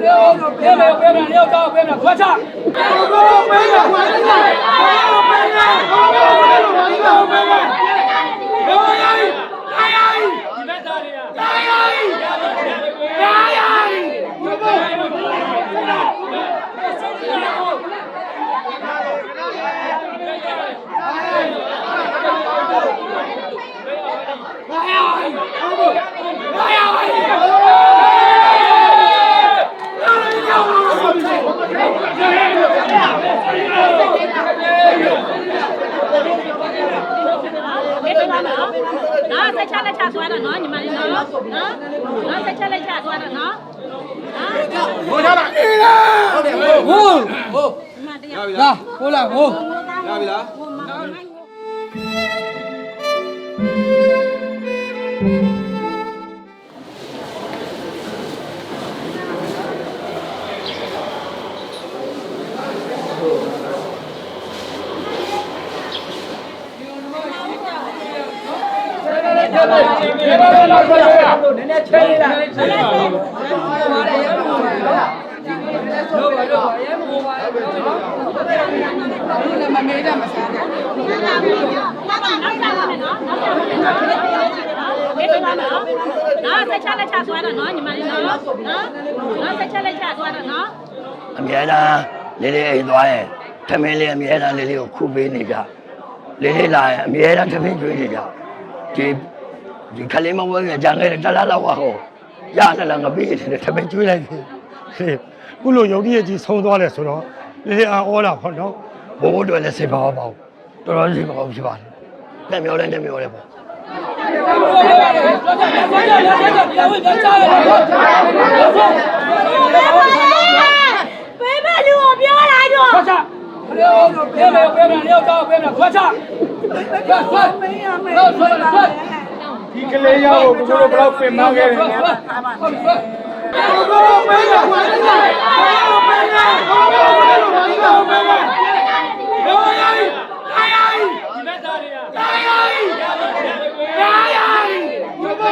ပေးမယ်ပေးမယ်ရောက်တော့ပေးမယ်ခွဲချပေးမယ်ခွဲချပေးမယ်ပေးမယ်ပေးမယ်ပေးမယ်ပေးမယ် လိုက်ချသွားတော့နော်ဟိုကြလားအေးလားဟုတ်တယ်ဟိုဟိုဟိုလာဟိုလာဟိုလာပြီလား နောက်ပါနောက်ပါမယ်နော်နောက်ပါမယ်နော်ဘေးပြပါနော်နော်ဆက်ချလက်ချသွားတော့နော်ညီမလေးနော်နော်နော်ဆက်ချလက်ချသွားတော့နော်အမြဲတမ်းလေးလေးအိမ်သွားရင်ထမင်းလေးအမြဲတမ်းလေးလေးကိုခုပေးနေကြလေးလေးလာရင်အမြဲတမ်းထမင်းကျွေးနေကြဒီ ဒီခလေးမဝဲငါကြံခဲ့တယ်တလားလောက်ပါဟောရလာလာငါပေးတယ်တမင်ကျွေးလိုက်တယ်ခုလိုယုံကြည်ကြီးဆုံးသွားတယ်ဆိုတော့လေလေအော်လာပေါ့နော်ဘိုးဘိုးတွေလည်းစေပါအောင်ပါတော်တော်စေပါအောင်ဖြစ်ပါတယ်တက်မျောလဲတက်မျောလဲပေါ့ပေးမလူကိုပြောလိုက်တော့ခွာချပြောမယ်ပြောမယ်ပြောတော့ပြောမယ်ခွာချခွာခွာမင်းရမယ်ခွာခွာ ဒီကလေးရောက်ကိုကိုတို့ဘယ်လောက်ပင်မခဲ့တယ်နော်ကိုကိုမင်းကဝါးနေတယ်ကိုမင်းကကိုကိုမင်းကကိုကိုမင်းကကိုရိုင်းရိုင်းရိုင်းဒီမဲ့သားတွေကရိုင်းရိုင်းရိုင်းရိုင်းကိုကို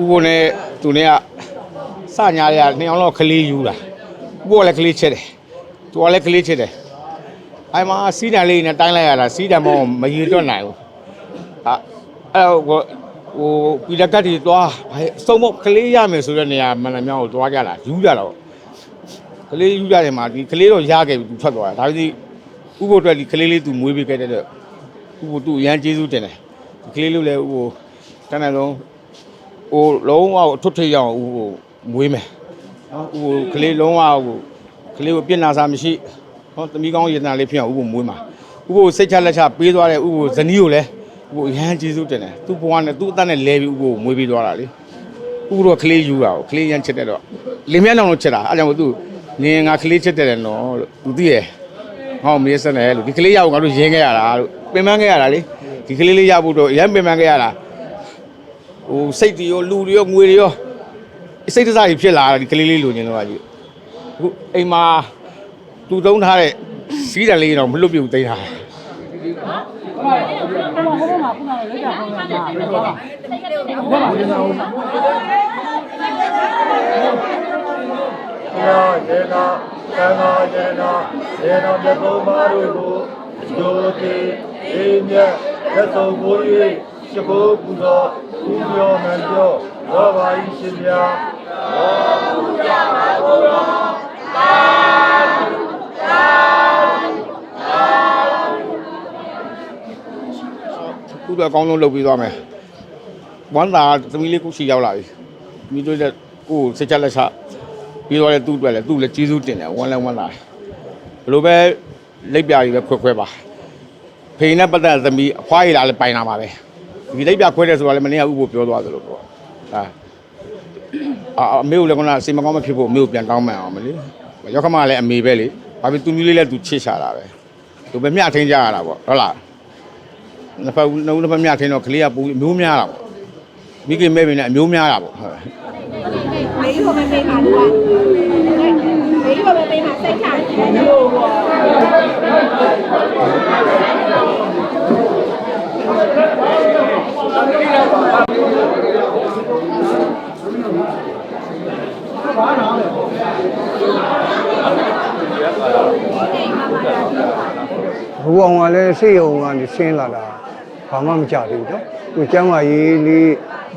ဦးဘုံနဲ့သူနဲ့ကစညာတွေကနှစ်အောင်တော့ကလေးယူတာဦးဘုံကလည်းကလေးချက်တယ်သူကလည်းကလေးချက်တယ်အိုင်မှာစီးတံလေးနဲ့တိုင်းလိုက်ရတာစီးတံမောမရေတွက်နိုင်ဘူးဟာအဲ့တော့ဟိုဟိုပီလကတ်တွေသွားဘာစုံမကလေးရမယ်ဆိုတဲ့နေရာမန္တမြောက်ကိုသွားကြတာယူကြတော့ကလေးယူကြတယ်မှာဒီကလေးတော့ရခဲ့ပြီသူထွက်သွားတာဒါပေမဲ့ဥဖို့အတွက်ဒီကလေးလေးသူမွေးပေးခဲ့တဲ့အတွက် ဥဖို့သူ့ရန်ကျေးဇူးတင်တယ်ဒီကလေးလေးလည်းဥဖို့တန်းတန်းလုံးဟိုလုံးဝအထွတ်ထိပ်ရအောင်ဦးဟိုမွေးမယ်နော်ဦးဟိုကလေးလုံးဝဟိုကလေးကိုပြစ်နာစာမရှိနော်သမီးကောင်းရတနာလေးဖြစ်အောင်ဦးဟိုမွေးမှာဦးဟိုစိတ်ချလက်ချပေးသွားတဲ့ဦးဟိုဇနီးကိုလည်းဦးဟိုရဟန်းကျေးဇူးတင်တယ်သူ့ဘဝနဲ့သူ့အသက်နဲ့လဲပြီးဦးဟိုမွေးပေးသွားတာလေဦးတော့ကလေးယူတာကိုကလေးရမ်းချစ်တဲ့တော့လင်မြတ်နောင်လို့ချစ်တာအဲကြောင့်မို့သူနင်ငါကလေးချစ်တယ်နော်လို့သူသိရဟောမေးစက်တယ်လို့ဒီကလေးရအောင်ငါတို့ရင်းခဲ့ရတာလို့ ပင်ပန်းခဲ့ရတာလေဒီကလေးလေးရဖို့တော့ရမ်းပင်ပန်းခဲ့ရတာဟိုစိတ်တွေရောလူတွေရောငွေတွေရောစိတ်တစားကြီးဖြစ်လာတာဒီကလေးလေးလိုချင်တော့ကကြီးအခုအိမ်မှာသူသုံးထားတဲ့စီးတယ်လေးတော့မလွတ်ပြုတ်သိမ်းထားတယ်ယောယေနာသံဃာယေနာယေနာမြတ်သောမာတို့ကိုဒိုတိ အေးမြတ်သက်ဆုံးကို၍ရှိခိုးပူဇော်ပူဇော်မှန်ပြောဘောပါဤရှင်ဗျာခုတော့အကောင်းဆုံးလုပ်ပြီးသွားမယ်ဝမ်းသာသမီးလေးခုရှိရောက်လာပြီသမီးတို့လည်းကိုယ်စိတ်ချလက်ချပြီးသွားတဲ့သူ့အတွက်လည်းသူ့လည်းကျေးဇူးတင်တယ်ဝမ်းလည်းဝမ်းသာတယ်ဘလို့ပဲလက်ပြကြီးပဲခွဲခွဲပါ ဖေနဲ့ပတ်သက်တဲ့သမီးအဖွားရည်လာလည်းပိုင်လာပါပဲဒီလက်ပြခွဲတယ်ဆိုတာလည်းမနေ့ကဥပ္ပပြောသွားသလိုပေါ့ဒါအာအမေကိုလည်းကစိတ်မကောင်းမဖြစ်ဖို့အမေကိုပြန်တောင်းမှန်အောင်မလေးရောက်ခမလည်းအမေပဲလေဘာဖြစ်သူမျိုးလေးလည်းသူချစ်ရှာတာပဲသူပဲမျှထင်းကြရတာပေါ့ဟုတ်လားနှစ်ဖက်နှုတ်နှစ်ဖက်မျှထင်းတော့ကလေးကပူအမျိုးများတာပေါ့မိခင်မဲ့ပင်လည်းအမျိုးများတာပေါ့ဟုတ်မေးဖို့မပေးပါဘူး။မေးဖို့မပေးပါစိတ်ချတယ်။ ဘူအောင်ကလည်းစိတ်ယုံကနေဆင်းလာတာဘာမှမကြသေးဘူးနော်သူကျမ်းမာရေးလေး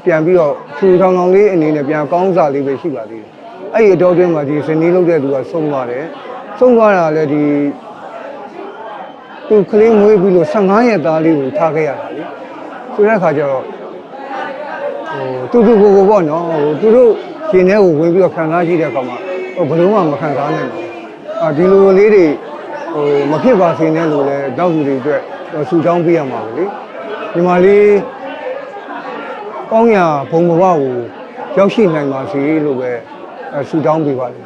ပြန်ပြီးတော့ထူထောင်ထောင်လေးအနေနဲ့ပြန်ကောင်းစားလေးပဲရှိပါသေးတယ်အဲ့ဒီအတော်တွင်းမှာဒီစနေလုပ်တဲ့သူကဆုံးသွားတယ်ဆုံးသွားတာလည်းဒီ သူကလေးမွေးပြီးလို့15ရက်သားလေးကိုထားခဲ့ရတာလေဆိုတဲ့အခါကျတော့ဟိုတူတူကိုကိုပေါ့နော်ဟိုသူတို့ရှင်ထဲကိုဝင်ပြီးတော့ခံစားကြည့်တဲ့အခါမှာဟိုဘယ်လိုမှမခံစားနိုင်ဘူးအာဒီလိုလေးတွေဟိုမဖြစ်ပါစေနဲ့လို့လည်းတောက်သူတွေအတွက်ဆူတောင်းပေးရမှာပဲလေဒီမှာလေးကောင်းရာဘုံဘဝကိုရောက်ရှိနိုင်ပါစေလို့ပဲဆူတောင်းပေးပါလေ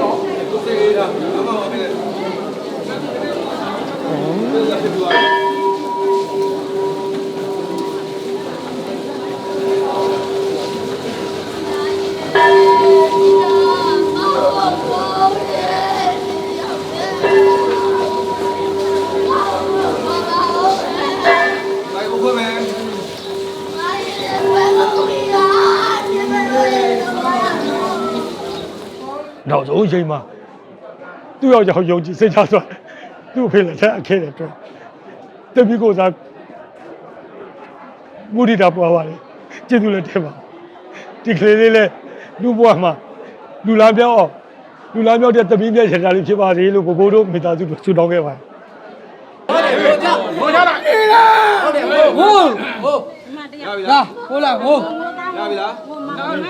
နော်ကိုယ်စိတ်လေးလားအမှန်ပါပဲ ချိန်မှာသူ့ယောက်ျားယုံကြည်စိတ်ချသွားတယ်သူ့အဖေလက်ထက်အခဲတဲ့အတွက်တပည့်ကိုစားမူရိတာပွားပါလေကျေးဇူးလည်းတင်ပါဒီကလေးလေးလည်းလူဘွားမှာလူလားပြောင်းအောင်လူလားပြောင်းတဲ့တပည့်မြတ်ရတာလေးဖြစ်ပါစေလို့ဘိုးဘိုးတို့မိသားစုတို့ဆုတောင်းခဲ့ပါတယ်ဟိုးဟိုးလာဟိုးရပြီလားဟိုမှာနိုင်ကိုရရဟုတ်ပြီ ဟုတ်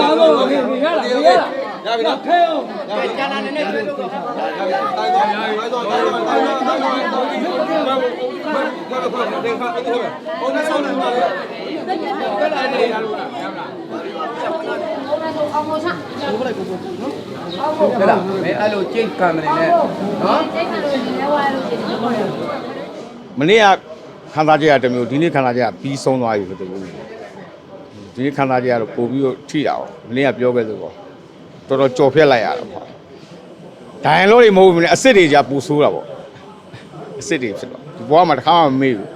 လားဟုတ်ပြီရလားရလားရပြီလားခဲအောင်ကျန်လာနေနေရပြီတိုင်းသွားရပြီသွားသွားသွားသွားသွားသွားသွားသွားသွားတင်ခါအဲ့ဒါဟိုနေဆောင်နေပါလေတက်လာနေရလို့လားရမလားဟဲ့လားမင်းအဲ့လိုကြိတ်ကံမနေနဲ့နော်မနေ့ကခန်းသားကြရတစ်မျိုးဒီနေ့ခန်းသားကြရပြီးဆုံးသွားပြီဆိုတော့ ဒီနေ့ခန်းသားကြရတော့ပို့ပြီးတော့ထိတာပေါ့မနေ့ကပြောခဲ့သလိုတော်တော်ကြော်ဖြတ်လိုက်ရတာပေါ့ဒိုင်လို့တွေမဟုတ်ဘူးမနေ့အစ်စ်တွေじゃပူဆိုးတာပေါ့အစ်စ်တွေဖြစ်တော့ဒီဘွားမှာတစ်ခါမှမမေ့ဘူး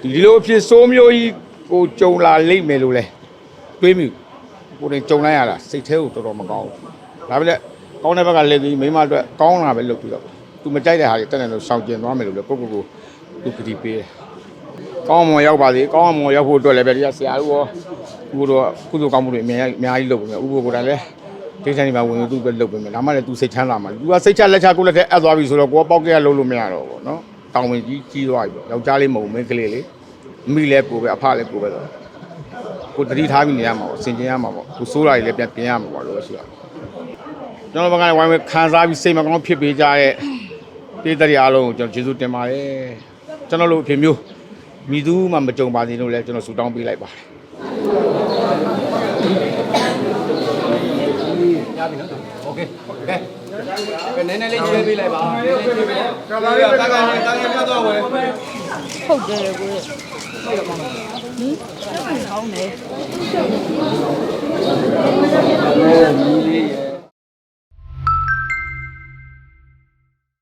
ဒီဒီလိုအဖြစ်ဆိုးမျိုးကြီးကိုကြုံလာလိမ့်မယ်လို့လဲတွေးမိကိုယ်တိုင်ကြုံလိုက်ရတာစိတ်ထဲကိုတော်တော်မကောင်းဘူးဒါပေမဲ့ကောင်းတဲ့ဘက်ကလက်ပြီးမိမအတွက်ကောင်းတာပဲလုပ်ပြီးတော့သူမကြိုက်တဲ့ဟာတွေတက်နေလို့ရှောင်ကျင်သွားမယ်လို့လေကိုကိုကိုသူကတိပေးတယ်ကောင်းမွန်ရောက်ပါစေကောင်းမွန်ရောက်ဖို့အတွက်လည်းပဲဒီကဆရာတို့ရော ဥပတို့ကုသိုလ်ကောင်းမှုတွေအများကြီးအများကြီးလုပ်ပေးမယ်ဥပကိုယ်တိုင်လည်းဒိဋ္ဌိမှာဝင်သူပဲလုပ်ပေးမယ်ဒါမှလည်းသူစိတ်ချမ်းသာမှာသူကစိတ်ချလက်ချကိုယ်လက်ထဲအပ်သွားပြီဆိုတော့ကိုကပေါက်ကရလုံးလို့မရတော့ဘူးနော်တောင်ဝင်ကြီးကြီးသွားပြီပေါ့ယောက်ျားလေးမဟုတ်မင်းကလေးလေးအမိလည်းကိုပဲအဖလည်းကိုပဲဆိုကိုတတိထားပြီးနေရမှာပေါ့ဆင်ကျင်ရမှာပေါ့ကိုစိုးတာကြီးလည်းပြန်ပြင်ရမှာပေါ့လို့ရှိရကျွန်တော်ဘက်ကလည်းဝိုင်းဝဲခံစားပြီးစိတ်မကောင်းဖြစ်ပေးကြတဲ့ပြည်သူတွေအားလုံးကိုကျွန်တော်ကျေးဇူးတင်ပါတယ်ကျွန်တော်တို့အဖြစ်မျိုးမိသူမှမကြုံပါစေလို့လည်းကျွန်တော်ဆူတောင်းပေးလိုက်ပါတယ် ကဲနည်းနည်းလေးချဲပေးလိုက်ပါနည်းနည်းချဲပေးလိုက်ကာကာလေးကာကာလေးကာကာပြတော့ဝယ်ဟုတ်တယ်ကိုဟင်ကောင်းတယ်